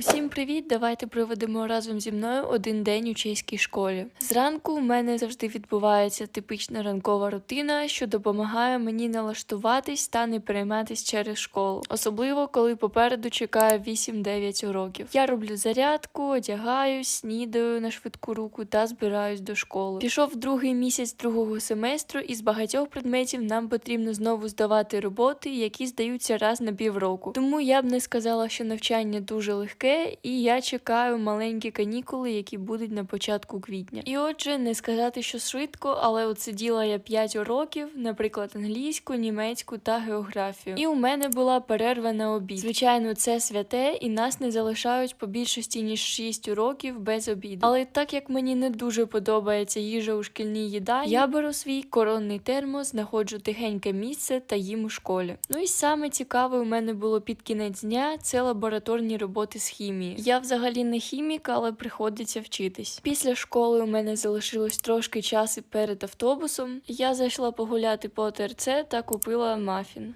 Усім привіт! Давайте проведемо разом зі мною один день у чеській школі. Зранку у мене завжди відбувається типична ранкова рутина, що допомагає мені налаштуватись та не перейматись через школу, особливо коли попереду чекає 8-9 уроків. Я роблю зарядку, одягаюсь, снідаю на швидку руку та збираюсь до школи. Пішов другий місяць другого семестру, і з багатьох предметів нам потрібно знову здавати роботи, які здаються раз на півроку. Тому я б не сказала, що навчання дуже легке, і я чекаю маленькі канікули, які будуть на початку квітня. І отже, не сказати, що швидко, але от сиділа я 5 уроків, наприклад, англійську, німецьку та географію. І у мене була перерва на обід. Звичайно, це святе, і нас не залишають по більшості ніж 6 уроків без обіду. Але так як мені не дуже подобається їжа у шкільній їдальні, я беру свій коронний термос, знаходжу тихеньке місце та їм у школі. Ну і саме цікаве у мене було під кінець дня це лабораторні роботи з хімії. Я взагалі не хімік, але приходиться вчитись. Після школи у мене залишилось трошки часу перед автобусом. Я зайшла погуляти по ТРЦ та купила мафін.